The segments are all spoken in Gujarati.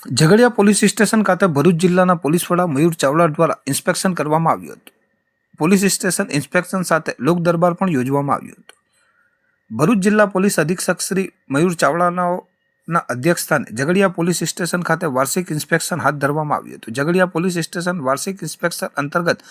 ઝઘડિયા પોલીસ સ્ટેશન ખાતે ભરૂચ જિલ્લાના પોલીસ વડા મયુર ચાવડા દ્વારા ઇન્સ્પેક્શન કરવામાં આવ્યું હતું. પોલીસ સ્ટેશન ઇન્સ્પેક્શન સાથે લોક દરબાર પણ યોજવામાં આવ્યો હતો. ભરૂચ જિલ્લા પોલીસ અધિક્ષક શ્રી મયુર ચાવડાના અધ્યક્ષસ્થાને ઝઘડિયા પોલીસ સ્ટેશન ખાતે વાર્ષિક ઇન્સ્પેક્શન હાથ ધરવામાં આવ્યું હતું. ઝઘડિયા પોલીસ સ્ટેશન વાર્ષિક ઇન્સ્પેક્શન અંતર્ગત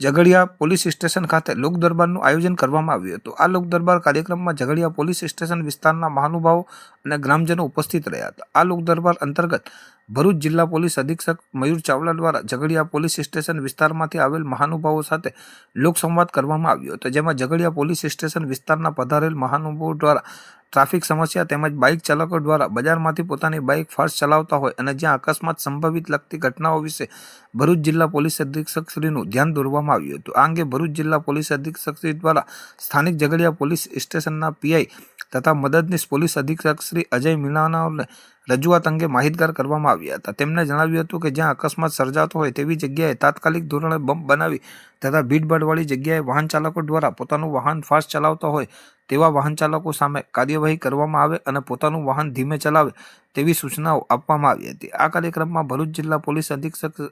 ઝઘડિયા પોલીસ સ્ટેશન ખાતે લોક દરબારનું આયોજન કરવામાં આવ્યું હતું. આ લોક દરબાર કાર્યક્રમમાં ઝઘડિયા પોલીસ સ્ટેશન વિસ્તારના મહાનુભાવો અને ગ્રામજનો ઉપસ્થિત રહ્યા હતા. આ લોક દરબાર અંતર્ગત ભરૂચ જિલ્લા પોલીસ અધિક્ષક મયુર ચાવડા દ્વારા ઝઘડિયા પોલીસ સ્ટેશન વિસ્તારમાંથી આવેલ મહાનુભાવો સાથે લોકસંવાદ કરવામાં આવ્યો હતો, જેમાં ઝઘડિયા પોલીસ સ્ટેશન વિસ્તારના પધારેલ મહાનુભાવો દ્વારા ટ્રાફિક સમસ્યા તેમજ બાઇક ચાલકો દ્વારા બજારમાંથી પોતાની બાઇક ફાસ્ટ ચલાવતા હોય અને જ્યાં અકસ્માત સંભવિત લગતી ઘટનાઓ વિશે ભરૂચ જિલ્લા પોલીસ અધિક્ષક શ્રીનું ધ્યાન દોરવામાં આવ્યું હતું. આ અંગે ભરૂચ જિલ્લા પોલીસ અધિક્ષક શ્રી દ્વારા સ્થાનિક ઝઘડિયા પોલીસ સ્ટેશનના પીઆઈ તથા મદદનીશ પોલીસ અધિક્ષક શ્રી અજય મીણાનાઓને રજૂઆત અંગે માહિતગાર કરવામાં આવ્યા હતા. તેમણે જણાવ્યું હતું કે જ્યાં અકસ્માત સર્જાતો હોય તેવી જગ્યાએ તાત્કાલિક ધોરણે બમ્પ બનાવી તથા ભીડભાડવાળી જગ્યાએ વાહન ચાલકો દ્વારા પોતાનું વાહન ફાસ્ટ ચલાવતા હોય તેવા વાહન ચાલકો સામે કાર્યવાહી કરવામાં આવે અને પોતાનું વાહન ધીમે ચલાવે તેવી સૂચનાઓ આપવામાં આવી હતી. આ કાર્યક્રમમાં ભરૂચ જિલ્લા પોલીસ અધિક્ષક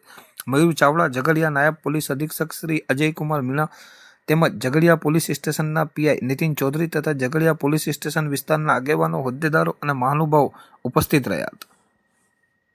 મયુર ચાવડા, ઝઘડિયા નાયબ પોલીસ અધિક્ષક શ્રી અજયકુમાર મીણા તેમજ ઝઘડિયા પોલીસ સ્ટેશનના પીઆઈ નીતિન ચૌધરી તથા ઝઘડિયા પોલીસ સ્ટેશન વિસ્તારના આગેવાનો, હોદ્દેદારો અને મહાનુભાવો ઉપસ્થિત રહ્યા હતા.